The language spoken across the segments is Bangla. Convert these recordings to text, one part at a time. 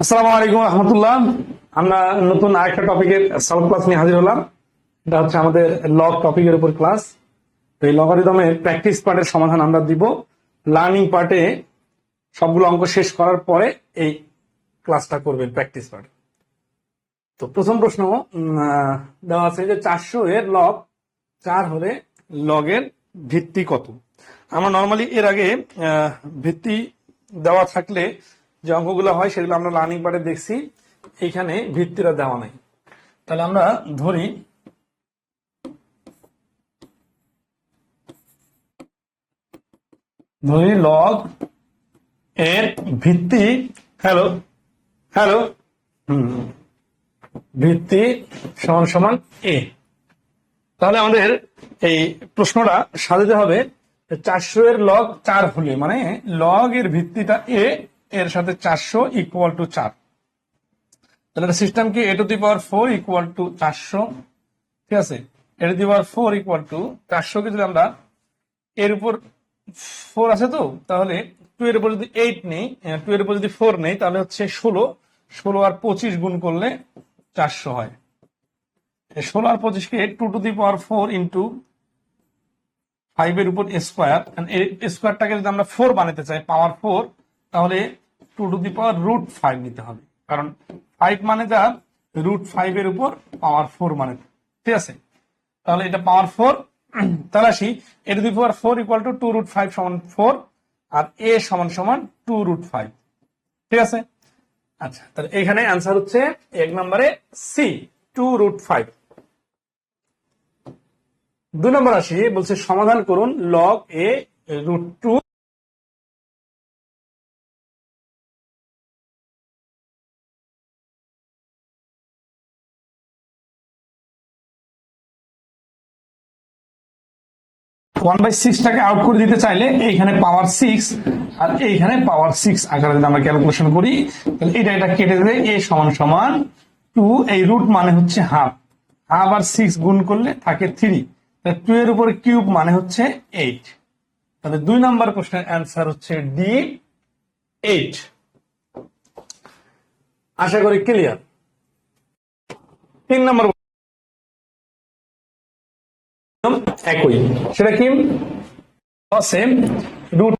আসসালামু আলাইকুম রহমতুল্লাহ। আমরা নতুন আরেকটা টপিকের সলভ ক্লাস নিয়ে হাজির হলাম। এটা হচ্ছে আমাদের লগ টপিকের উপর ক্লাস তো এই লগারিদমের প্র্যাকটিস পার্টের সমাধান আমরা দিব। লার্নিং পার্টে সবগুলো অঙ্ক শেষ করার পরে এই ক্লাসটা করবেন প্র্যাকটিস পার্ট তো প্রথম প্রশ্ন দেওয়া আছে যে চারশো এর লগ চার হলে লগের ভিত্তি কত? আমরা নর্মালি এর আগে ভিত্তি দেওয়া থাকলে যে অঙ্কগুলো হয় সেগুলো আমরা লার্নিং পার্টে দেখছি, এখানে ভিত্তিটা দেওয়া নাই। তাহলে আমরা ধরি ধরি লগ এর ভিত্তি হ্যালো হ্যালো হুম, ভিত্তি সমান সমান এ তাহলে আমাদের এই প্রশ্নটা সাজাতে হবে, চারশো এর লগ চার হলে মানে লগ এর ভিত্তিটা এ এর সাথে চারশো ইকুয়াল টু চার। তাহলে সিস্টেম কি? A to the power four equal to চারশো। ঠিক আছে? A to the power four equal to চারশো কে যদি আমরা এর উপর ফোর আছে তো, তাহলে টু এর উপর যদি এইট নেই টু এর উপর যদি ফোর নেই, তাহলে হচ্ছে ষোলো। ষোলো আর পঁচিশ গুণ করলে চারশো হয়। ষোলো আর পঁচিশকে two to the power four into five এর উপর স্কোয়ার স্কোয়ারটাকে যদি আমরা ফোর বানাতে চাই পাওয়ার ফোর তাহলে two to the power root five নিতে হবে। কারণ ফাইভ মানে যা রুট ফাইভ এর উপর পাওয়ার ফোর মানে। ঠিক আছে? তাহলে এটা পাওয়ার ফোর তাহলে আসি A to the power four equal to two root five সমান ফোর আর এ সমান সমান টু রুট ফাইভ ঠিক আছে? আচ্ছা তাহলে এখানে অ্যান্সার হচ্ছে এক নম্বরে সি টু রুট ফাইভ দুই নম্বর আসি, বলছে সমাধান করুন log A root two one by সিক্সটাকে out করে দিতে চাইলে এইখানে পাওয়ার সিক্স আর এইখানে পাওয়ার সিক্স আকারে যদি আমরা ক্যালকুলেশন করি, তাহলে এটা এটা কেটে দেবে এ সমান সমান টু এই রুট মানে হচ্ছে হাফ হাফ আর সিক্স গুণ করলে থাকে থ্রি টু এর উপরে কিউব মানে হচ্ছে এইট তাহলে দুই নাম্বার প্রশ্নের অ্যান্সার হচ্ছে ডি এইট আশা করি ক্লিয়ার তিন নম্বর একই। সেটা কি? সেম রুট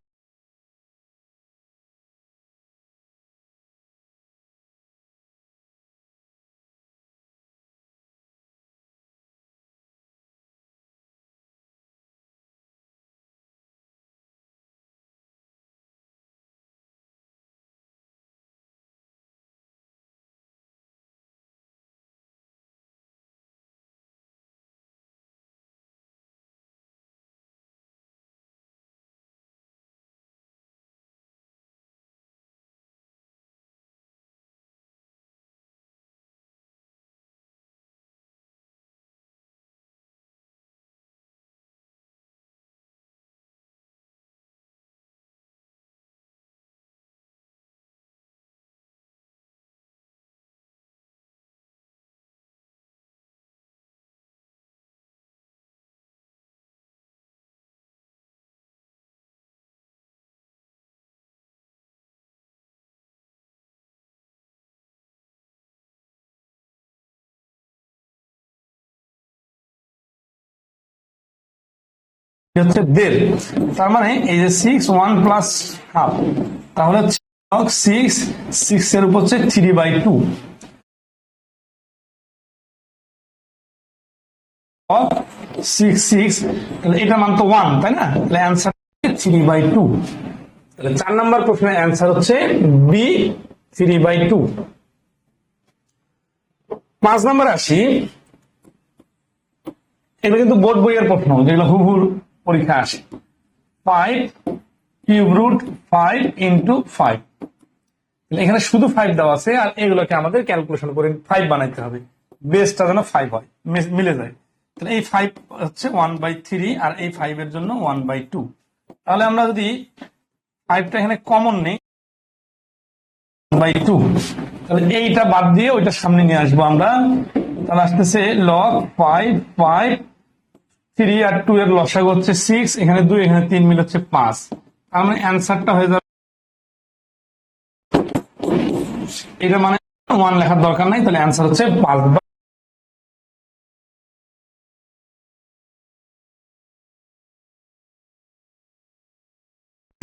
হচ্ছে দেড়। তার মানে এই যে সিক্স ওয়ান প্লাস হাফ তাহলে সিক্স সিক্স এর উপর হচ্ছে থ্রি বাই টু চার হচ্ছে বি থ্রি বাই টু পাঁচ নম্বর এটা কিন্তু বোর্ড বইয়ের প্রশ্ন, যেগুলো হুহুর পরীক্ষা আসে। Five cube root five into five এখানে শুধু ফাইভ দেওয়া আছে আর এগুলোকে আমাদের ক্যালকুলেশন করে ফাইভ বানাইতে হবে। বেসটা যেন ফাইভ হয় মিলে যায়। তাহলে এই ফাইভ হচ্ছে ওয়ান বাই থ্রি আর এই ফাইভ এর জন্য ওয়ান বাই টু তাহলে আমরা যদি ফাইভটা এখানে কমন নেই বাই টু তাহলে এইটা বাদ দিয়ে ওইটা সামনে নিয়ে আসব আমরা। তাহলে আসতেছে লগ ফাইভ ফাইভ থ্রি আর টু এর লসাগু হচ্ছে সিক্স এখানে দুই, এখানে তিন মিল হচ্ছে পাঁচ। তার মানে অ্যান্সারটা হয়ে যাবে এটা মানে ওয়ান লেখার দরকার নাই, তাহলে অ্যান্সার হচ্ছে পাঁচ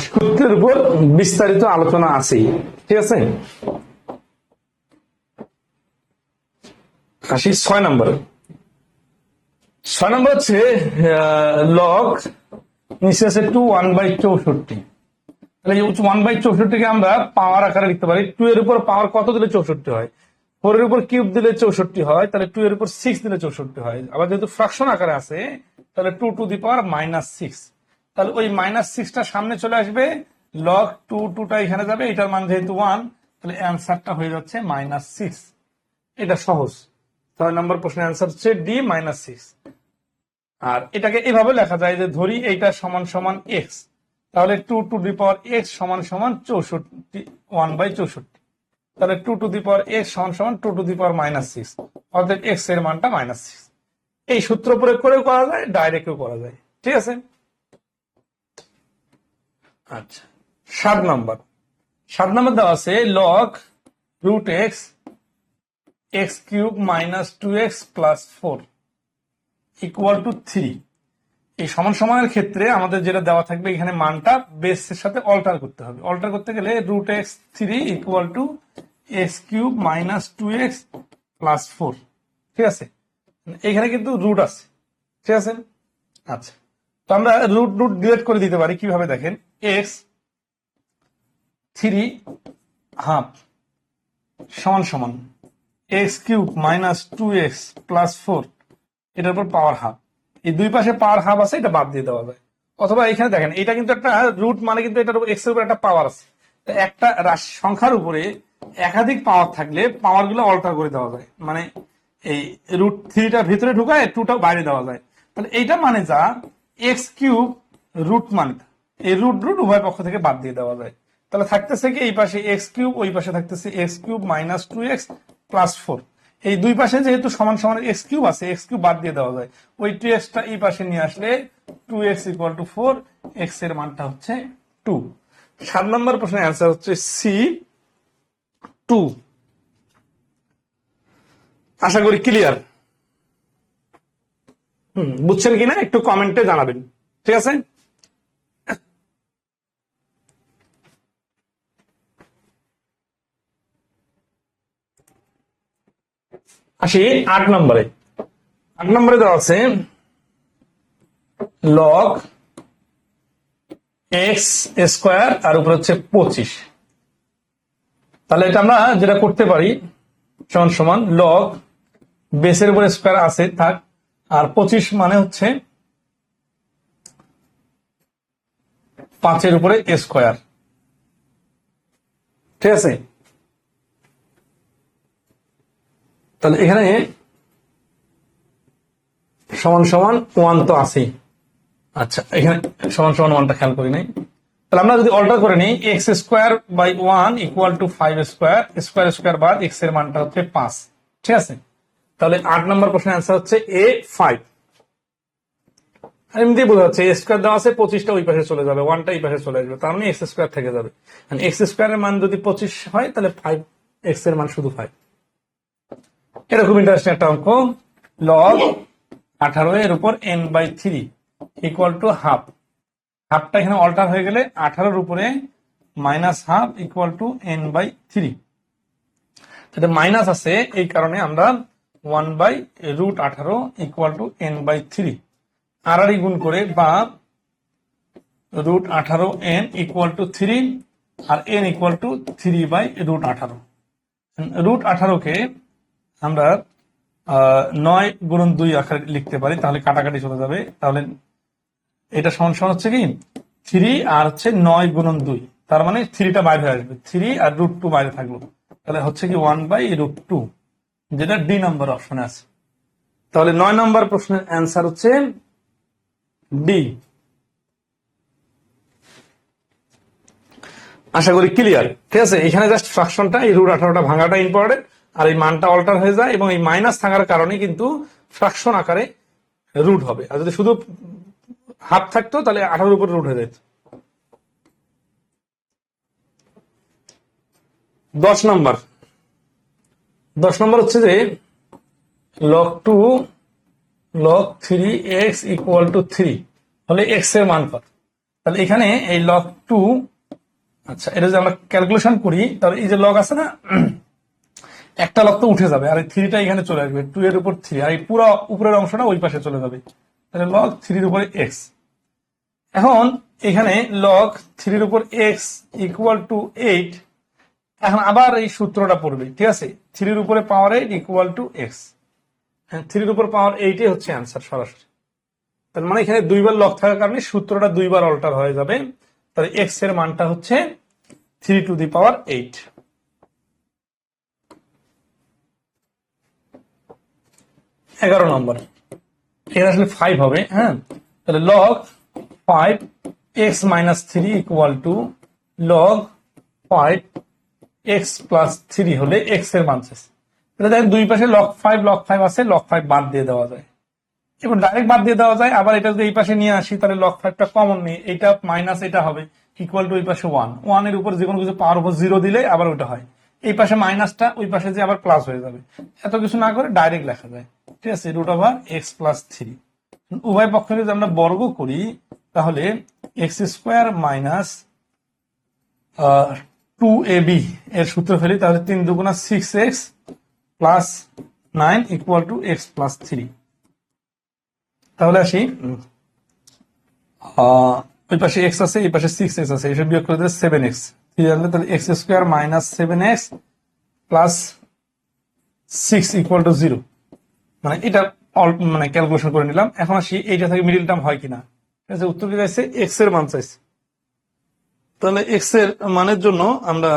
সূত্রের উপর বিস্তারিত আলোচনা আছেই, ঠিক আছে? আসি, ছয় নম্বরে। ছয় নম্বর হচ্ছে লগ নিচে আছে টু ওয়ান বাই চৌষট্টি। তাহলে ওয়ান বাই চৌষট্টিকে আমরা পাওয়ার আকারে লিখতে পারি। টু এর উপর পাওয়ার কত দিলে চৌষট্টি হয়? ফোর এর উপর কিউব দিলে চৌষট্টি হয়, তাহলে টু এর উপর সিক্স দিলে চৌষট্টি হয়। আবার যেহেতু ফ্রাকশন আকারে আছে, তাহলে two to the power minus six তাহলে ওই মাইনাস সিক্সটা সামনে চলে আসবে লগ টু টুটা এখানে যাবে, এটার মান যেহেতু ওয়ান তাহলে অ্যান্সারটা হয়ে যাচ্ছে মাইনাস সিক্স এটা সহজ। ছয় নম্বর প্রশ্নের অ্যান্সার হচ্ছে ডি মাইনাস সিক্স আর এটাকে এভাবে লেখা যায় যে ধরি এইটা সমান সমান এক্স তাহলে two to the power x সমান সমান চৌষট্টি ওয়ান বাই চৌষট্টি। তাহলে two to the power x সমান সমান two to the power minus six অর্থাৎ এক্সের মানটা মাইনাস সিক্স এই সূত্র প্রয়োগ করেও করা যায়, ডাইরেক্টও করা যায়। ঠিক আছে? আচ্ছা সাত নম্বর। সাত নম্বর দেওয়া আছে log root x x cube minus two x plus four equal to three এই সমান সমানের ক্ষেত্রে আমাদের যেটা দেওয়া থাকবে, এখানে মানটা বেসের সাথে অল্টার করতে হবে। অল্টার করতে গেলে root x three equal to x cube minus two x plus four ঠিক আছে? এখানে কিন্তু রুট আছে। ঠিক আছে? আচ্ছা। তো আমরা রুট রুট ডিলেট করে দিতে পারি। কীভাবে দেখেন? এক্স থ্রি হাফ সমান সমান। X cube minus two x plus four এটার উপর পাওয়ার হাফ এই দুই পাশে পাওয়ার হাফ আছে, এটা বাদ দিয়ে দেওয়া যায়। অথবা এখানে দেখেন, এটা কিন্তু একটা রুট মানে কিন্তু এটার উপর এক্সের উপর একটা পাওয়ার আছে। একটা সংখ্যার উপরে একাধিক পাওয়ার থাকলে পাওয়ারগুলো অল্টার করে দেওয়া যায়। মানে এই রুট থ্রিটা ভিতরে ঢুকায় টুটা বাইরে দেওয়া যায়। তাহলে এইটা মানে যা এক্স কিউব রুট মানে এই রুট রুট উভয় পক্ষ থেকে বাদ দিয়ে দেওয়া যায়। তাহলে থাকতেছে কি, এই পাশে এক্স কিউব ওই পাশে থাকতেছে x cube minus two x plus four এই দুই পাশে যেহেতু সমান সমান এক্স কিউব আছে এক্স কিউব বাদ দিয়ে দেওয়া যায়। ওই টু এক্সটা এই পাশে নিয়ে আসলে two x equal to four এক্সের মানটা হচ্ছে টু সাত নম্বর প্রশ্নের অ্যান্সার হচ্ছে সি টু আশা করি ক্লিয়ার হুম, বুঝছেন কিনা? একটু কমেন্টে জানাবেন। ঠিক আছে? আসি, আট নম্বরে। আট নম্বরে দেওয়া আছে লগ এক্স স্কোয়ার আর উপরে হচ্ছে পঁচিশ। তাহলে এটা আমরা যেটা করতে পারি, সমান সমান লগ বেসের উপরে স্কোয়ার আছে, থাক। আর পঁচিশ মানে হচ্ছে পাঁচের উপরে স্কোয়ার ঠিক আছে? তাহলে এখানে সমান সমান ওয়ান তো আছেই। আচ্ছা এখানে সমান সমান ওয়ানটা খেয়াল করি নাই। তাহলে আমরা যদি অল্টার করে নিই x square by one equal to five square square square বাদ এক্সের মানটা হচ্ছে পাঁচ। ঠিক আছে? তাহলে আট নম্বর প্রশ্নের অ্যান্সার হচ্ছে এ ফাইভ এমনি বোঝা যাচ্ছে স্কোয়ার দেওয়া আছে, পঁচিশটা ওই পাশে চলে যাবে ওয়ানটা এই পাশে চলে আসবে, তার মানে এক্স স্কোয়ার থেকে যাবে। এক্স স্কোয়ারের মান যদি পঁচিশ হয়, তাহলে ফাইভ এক্সের মান শুধু ফাইভ খুব ইন্টারেস্টিং একটা অঙ্ক। লগ আঠারো এর উপর N by three equal to half হাফটা এখানে অল্টার হয়ে গেলে আঠারোর উপরে minus half equal to N by three minus আছে, এই কারণে আমরা ওয়ান বাই রুট আঠারো equal to N by three আড়াড়ি গুণ করে বা রুট আঠারো N equal to three R N equal to three by root আঠারো। রুট আঠারোকে আমরা নয় গুণন দুই আকারে লিখতে পারি, তাহলে কাটাকাটি চলে যাবে। তাহলে এটা সমান সমান হচ্ছে কি? থ্রি আর হচ্ছে নয় গুণন দুই। তার মানে থ্রিটা বাইরে আসবে। থ্রি আর রুট টু বাইরে থাকল। তাহলে হচ্ছে কি ওয়ান বাই রুট টু, যেটা ডি নম্বর অপশনে আছে। তাহলে নয় নম্বর প্রশ্নের অ্যান্সার হচ্ছে ডি। আশা করি ক্লিয়ার। ঠিক আছে? এখানে জাস্ট ফ্রাকশনটা, এই রুট আঠারোটা ভাঙাটা ইম্পর্টেন্ট আর এই মানটা অল্টার হয়ে যায় এবং এই মাইনাস থাকার কারণে কিন্তু ফ্রাকশন আকারে রুট হবে। আর যদি শুধু হাফ থাকতো, তাহলে আঠারোর উপর রুট হয়ে যেত। দশ নম্বর দশ নম্বর হচ্ছে যে log two log three x equal to three হলে এক্সের মান কত? তাহলে এখানে এই লক টু আচ্ছা এটা যদি আমরা ক্যালকুলেশন করি, তাহলে এই যে লক আছে না একটা লগ তো উঠে যাবে, আর এই থ্রিটা এখানে চলে আসবে টু এর উপর থ্রি আর এই পুরো উপরের অংশটা ওই পাশে চলে যাবে। তাহলে লক থ্রির উপরে এক্স এখন এখানে লক থ্রির উপর এক্স ইকুয়াল টু এইট এখন আবার এই সূত্রটা পড়বে, ঠিক আছে? থ্রির উপরে power eight equal to x থ্রির উপর পাওয়ার এইটে হচ্ছে অ্যান্সার সরাসরি। তার মানে এখানে দুইবার লক থাকার কারণে সূত্রটা দুইবার অল্টার হয়ে যাবে। তাহলে এক্সের মানটা হচ্ছে three to the power eight এগারো নম্বর। এখানে আসলে ফাইভ হবে হ্যাঁ? তাহলে log five x minus three equal to log five x plus three হলে এক্সের মান চাইছে তাহলে দেখেন দুই পাশে লক ফাইভ লগ ফাইভ আছে লগ ফাইভ বাদ দিয়ে দেওয়া যায়। এবং ডাইরেক্ট বাদ দিয়ে দেওয়া যায়, আবার এটা যদি এই পাশে নিয়ে আসি, তাহলে লগ ফাইভটা কমন নেই। এটা মাইনাস এটা হবে ইকুয়াল টু ওই পাশে ওয়ান ওয়ানের উপর যে কোনো কিছু পাওয়ার উপর জিরো দিলে আবার ওটা হয়। এই পাশে মাইনাসটা ওই পাশে যে আবার প্লাস হয়ে যাবে। এত কিছু না করে ডাইরেক্ট লেখা যায়। ঠিক আছে root over x plus three উভয় পক্ষে যদি আমরা বর্গ করি, তাহলে x square minus two A B এর সূত্র ফেলি, তাহলে তিন দুগুণা six x plus nine equal to x plus three তাহলে আসি ওই পাশে এক্স আছে, এই পাশে সিক্স এক্স আছে এসব বিয়োগ করে দিলে সেভেন এক্স থ্রি জানলে তাহলে x square minus seven x plus six equal to zero মানে এটা মানে ক্যালকুলেশন করে নিলাম। এখন আসি, এইটা থেকে মিডিল টার্ম হয় কিনা। ঠিক আছে, উত্তর চাইছে এক্সের মান চাইছে তাহলে এক্সের মানের জন্য আমরা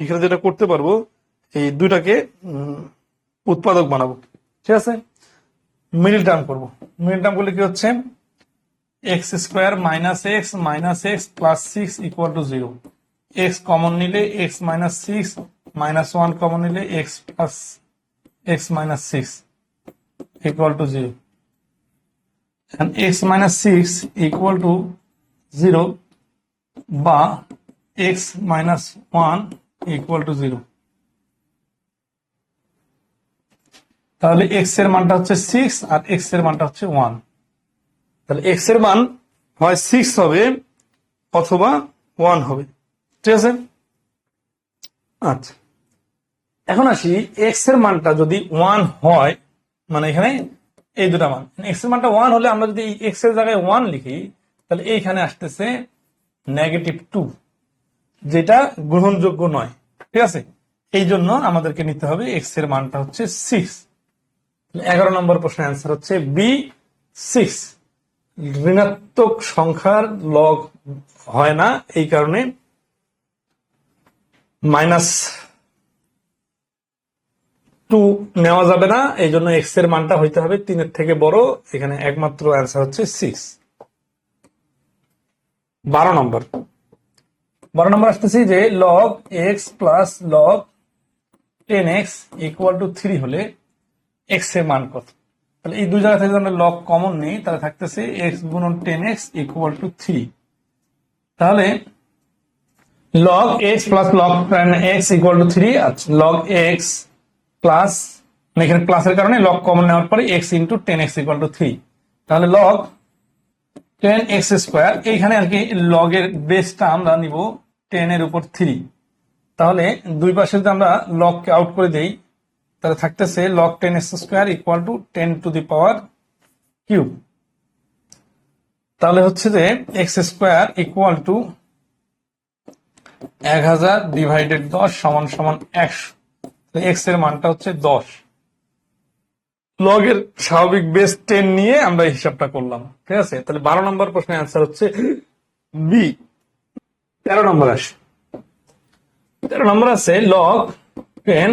এখানে যেটা করতে পারব, এই দুইটাকে উৎপাদক বানাবো। ঠিক আছে? মিডিল টার্ম করব। মিডিল টার্ম করলে কি হচ্ছে? X square minus x minus x plus six equal to zero x common নিলে x minus six minus one common নিলে x plus x minus six equal to zero and x minus 6 equal to 0 বা x minus 1 equal to 0 তাহলে x এর মানটা হচ্ছে 6 আর x এর মানটা হচ্ছে 1 তাহলে x এর মান হয় 6 হবে অথবা 1 হবে। ঠিক আছে? আচ্ছা। এখন আসি, x এর মানটা যদি 1 হয় মানে এখানে এই দুটা মান। এক্সের মানটা ওয়ান হলে আমরা যদি এক্সের জায়গায় ওয়ান লিখি, তাহলে এইখানে আসতেছে নেগেটিভ টু যেটা গ্রহণযোগ্য নয়। ঠিক আছে? এই জন্য আমাদেরকে নিতে হবে এক্সের মানটা হচ্ছে সিক্স এগারো নম্বর প্রশ্নের অ্যান্সার হচ্ছে বি সিক্স ঋণাত্মক সংখ্যার লগ হয় না, এই কারণে মাইনাস টু নেওয়া যাবে না এই জন্য এক্সের মানটা হইতে হবে তিনের থেকে বড়, এখানে একমাত্র অ্যান্সার হচ্ছে সিক্স বারো নম্বর। বারো নম্বর আসতেছি যে log x plus log ten x equal to three হলে এক্সের মান কত? তাহলে এই দুই জায়গা থেকে আমরা লগ কমন নেই, তাহলে থাকতেছে এক্স গুণন ten x equal to three তাহলে log x plus log tan x equal to 3 আচ্ছা log x প্লাস এখানে প্লাসের কারণে log কমন নেওয়ার পরে x into ten x equal to three তাহলে log টেন এক্স স্কোয়ার এইখানে আর কি এর বেসটা আমরা নিব টেন এর উপর থ্রি তাহলে দুই পাশে যদি আমরা log কে আউট করে দেই, তাহলে থাকতেছে log ten x square equal to ten to the power cube তাহলে হচ্ছে যে এক্স স্কোয়ার ইকুয়াল টু এক হাজার ডিভাইডেড দশ সমান সমান একশো। এক্সের মানটা হচ্ছে দশ। লগের স্বাভাবিক বেস টেন নিয়ে আমরা হিসাবটা করলাম, ঠিক আছে? তাহলে বারো নম্বর প্রশ্নের অ্যান্সার হচ্ছে বি তেরো নম্বর আসে। তেরো নম্বর আছে লগ টেন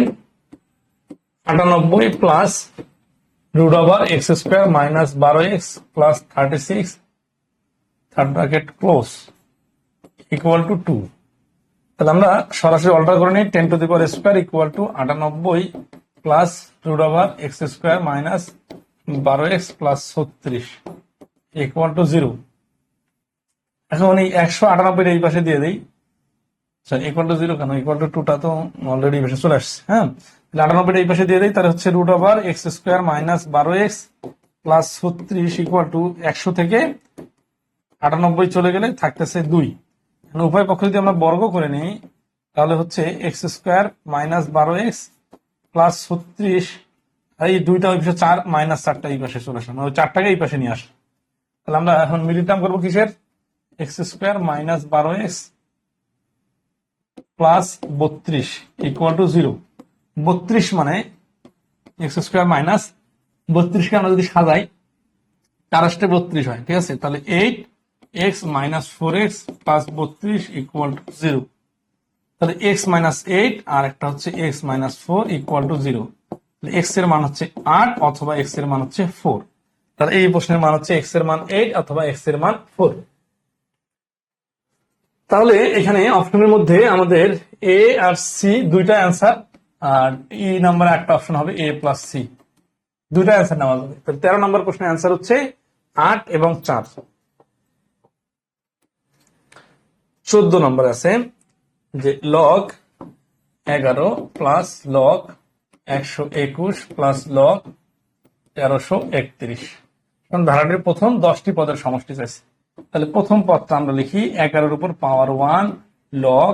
আটানব্বই plus root over x square minus বারো x plus thirty six third bracket close equal to two তাহলে আমরা সরাসরি অল্টার করে নিই। Ten to the power square equal to আটানব্বই plus root over x square minus বারো এক্স প্লাস ছত্রিশ ইকুয়াল টু জিরো এখন এই একশো আটানব্বই এই পাশে দিয়ে দিই। ইকুয়াল টু জিরো কেন? ইকুয়াল টু টুটা তো অলরেডি পাশে চলে আসছে হ্যাঁ? আটানব্বইটা এই পাশে দিয়ে দেয় তাহলে হচ্ছে root over x square minus বারো এক্স প্লাস ছত্রিশ ইকুয়াল টু একশো থেকে আটানব্বই চলে গেলে থাকতেছে দুই। এখন উভয় পক্ষ যদি আমরা বর্গ করে নিই, তাহলে হচ্ছে এক্স স্কোয়ার মাইনাস বারো এক্স প্লাস ছত্রিশ এই দুইটা ওই পাশে চার মাইনাস চারটা এই পাশে চলে আসলাম ওই চারটাকে এই পাশে নিয়ে আসলাম তাহলে আমরা এখন মিডিল টার্ম করব কিসের? এক্স স্কোয়ার মাইনাস বারো এক্স প্লাস বত্রিশ ইকুয়াল টু জিরো বত্রিশ মানে এক্স স্কোয়ার মাইনাস বত্রিশকে আমরা যদি সাজাই, চার আসতে বত্রিশ হয়, ঠিক আছে? তাহলে eight x minus four x plus বত্রিশ ইকুয়াল টু জিরো তাহলে এক্স মাইনাস এইট আর একটা হচ্ছে x minus four equal to zero এক্সের মান হচ্ছে আট অথবা এক্সের মান হচ্ছে ফোর তাহলে এই প্রশ্নের মান হচ্ছে এর মান এইট অথবা এর মান ফোর তাহলে এখানে অপশনের মধ্যে আমাদের এ আর সি দুইটা অ্যান্সার আর ই নাম্বারে একটা অপশন হবে এ প্লাস সি দুইটা অ্যান্সার নেওয়া যাবে। তেরো নম্বর প্রশ্নের অ্যান্সার হচ্ছে আট এবং চার। চোদ্দ নম্বর আছে যে লগ এগারো প্লাস লগ একশো একুশ প্লাস লগ তেরোশো একত্রিশ। কারণ ধারাটির প্রথম দশটি পদের সমষ্টি চাইছে। তাহলে প্রথম পদটা আমরা লিখি এগারোর উপর পাওয়ার ওয়ান লগ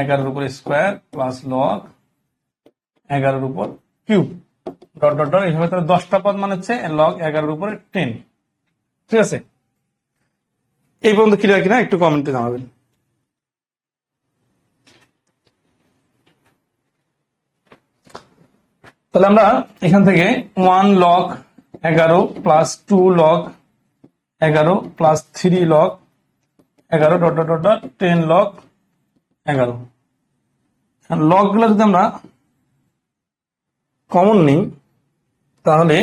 এগারোর উপর স্কোয়ার প্লাস লগ এগারোর উপর কিউব ডট ডট ডট, এইভাবে তাহলে দশটা পদ মানে হচ্ছে লগ এগারোর উপরে টেন ঠিক আছে? এই পর্যন্ত ক্লিয়ার কিনা? একটু কমেন্টে জানাবেন। তাহলে আমরা এখান থেকে ওয়ান লক এগারো প্লাস টু লক এগারো প্লাস থ্রি লক এগারো dot dot dot ten log এগারো। লগগুলো যদি আমরা কমন নিই, তাহলে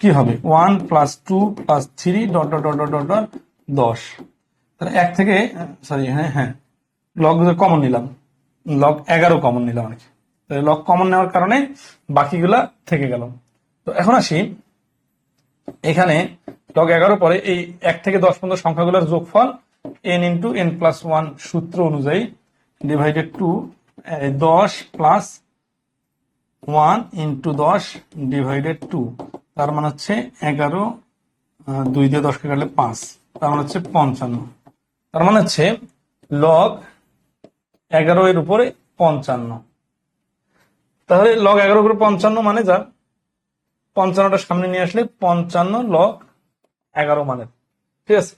কি হবে? One plus two plus three dot dot dot dot dot দশ। তাহলে এক থেকে সরি হ্যাঁ হ্যাঁ লগ কমন নিলাম। লগ এগারো কমন নিলাম আর কি। লগ কমন নেওয়ার কারণে বাকিগুলা থেকে গেল। তো এখন আসি, এখানে লগ এগারো পরে এই এক থেকে দশ পর্যন্ত সংখ্যাগুলোর যোগফল N into N plus one সূত্র অনুযায়ী ডিভাইডেড টু দশ প্লাস ওয়ান ইন্টু দশ ডিভাইডেড টু তার মানে হচ্ছে এগারো দুই দিয়ে দশকে কাটলে পাঁচ, তার মানে হচ্ছে পঞ্চান্ন। তার মানে হচ্ছে লগ এগারো এর উপরে পঞ্চান্ন। তাহলে লগ এগারো উপরে পঞ্চান্ন মানে যা? পঞ্চান্নটা সামনে নিয়ে আসলে পঞ্চান্ন লগ এগারো মানে। ঠিক আছে?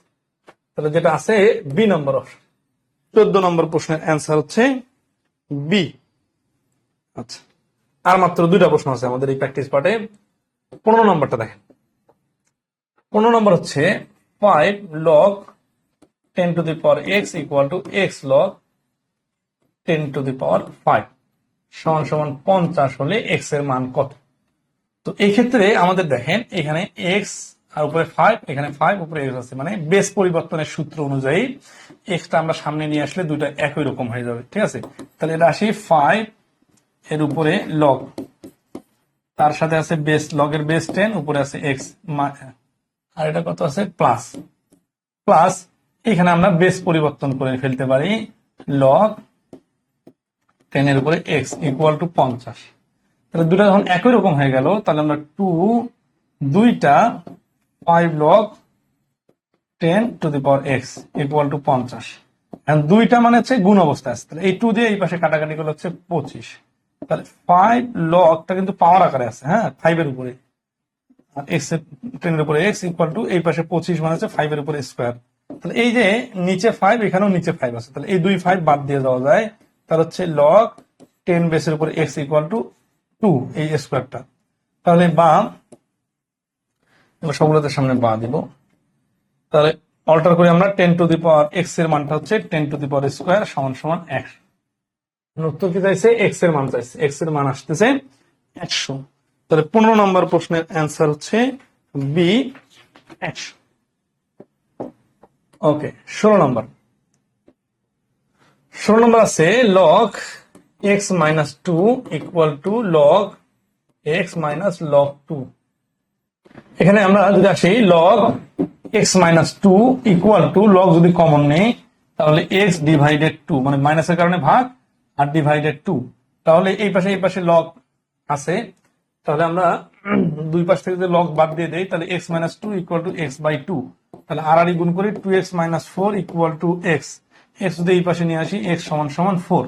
তাহলে যেটা আছে বি নম্বর অপশন চোদ্দ নম্বর প্রশ্নের অ্যান্সার হচ্ছে বি আচ্ছা। আর মাত্র দুইটা প্রশ্ন আছে আমাদের এই প্র্যাকটিস পার্টে পনেরো নম্বরটা দেখেন। পনেরো নম্বর হচ্ছে five log ten to the power x equal to x log ten to the power five সমান সমান পঞ্চাশ হলে এক্সের মান কত? তো এই ক্ষেত্রে আমাদের দেখেন, এখানে এক্স আর উপরে ফাইভ এখানে ফাইভ উপরে এক্স আছে। মানে বেস পরিবর্তনের সূত্র অনুযায়ী এক্সটা আমরা সামনে নিয়ে আসলে দুইটা একই রকম হয়ে যাবে, ঠিক আছে? তাহলে এটা আসি ফাইভ এর উপরে লগ তার সাথে আছে বেস লগের বেস টেন উপরে আছে এক্স আর এটা কত আছে? প্লাস প্লাস এখানে আমরা বেস পরিবর্তন করে ফেলতে পারি লগ টেন এর উপরে এক্স ইকুয়াল টু পঞ্চাশ। তাহলে দুটা যখন একই রকম হয়ে গেল, তাহলে আমরা টু দুইটা five log ten to the power x equal to পঞ্চাশ। দুইটা মানে হচ্ছে গুণ অবস্থা আছে। তাহলে এই টু দিয়ে এই পাশে কাটাকাটি করলে হচ্ছে পঁচিশ। তাহলে ফাইভ লগটা কিন্তু পাওয়ার আকারে আছে হ্যাঁ ফাইভ এর উপরে। আর এক্স টেনের উপরে এক্স ইকুয়াল টু এই পাশে পঁচিশ মানে হচ্ছে ফাইভ এর উপরে স্কোয়ার তাহলে এই যে নিচে ফাইভ এখানেও নিচে ফাইভ আছে। তাহলে এই দুই ফাইভ বাদ দিয়ে দেওয়া যায়। তাহলে হচ্ছে লগ টেন বেসের উপরে এক্স ইকুয়াল টু টু এই স্কোয়ারটা তাহলে বা সবগুলোতে সামনে বা দিব। তাহলে অল্টার করে আমরা টেন টু দি পাওয়ার এক্সের মানটা হচ্ছে ten to the power square সমান সমান একশো উত্তর কি চাইছে? এক্সের মান চাইছে। এক্সের মান আসতেছে একশো। তাহলে পনেরো নম্বর প্রশ্নের অ্যান্সার হচ্ছে বি একশো। ওকে ষোলো নম্বর। ষোলো নম্বর আছে log x minus two equal to log x minus log two এখানে আমরা যদি আসি log x minus two equal to log যদি কমন নেই, তাহলে এক্স ডিভাইডেড টু মানে মাইনাসের কারণে ভাগ আর ডিভাইডেড টু তাহলে এই পাশে এই পাশে লগ আছে। তাহলে আমরা দুই পাশ থেকে যদি লগ বাদ দিয়ে দেই, তাহলে x minus two equal to x by two তাহলে আর আর গুণ করি two x minus four equal to x x যদি এই পাশে নিয়ে আসি এক্স সমান সমান ফোর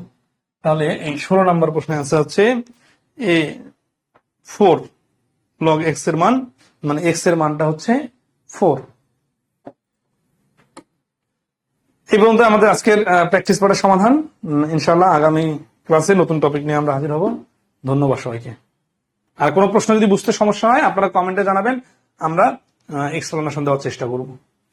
তাহলে এই ষোলো নম্বর প্রশ্নে অ্যান্সার হচ্ছে এ ফোর লগ এক্সের মান মানে এক্সের মানটা হচ্ছে ফোর এই পর্যন্ত আমাদের আজকের প্র্যাকটিস পড়ার সমাধান। ইনশাল্লাহ আগামী ক্লাসে নতুন টপিক নিয়ে আমরা হাজির হব। ধন্যবাদ সবাইকে। আর কোনো প্রশ্ন যদি বুঝতে সমস্যা হয়, আপনারা কমেন্টে জানাবেন। আমরা এক্সপ্লেনেশন দেওয়ার চেষ্টা করব।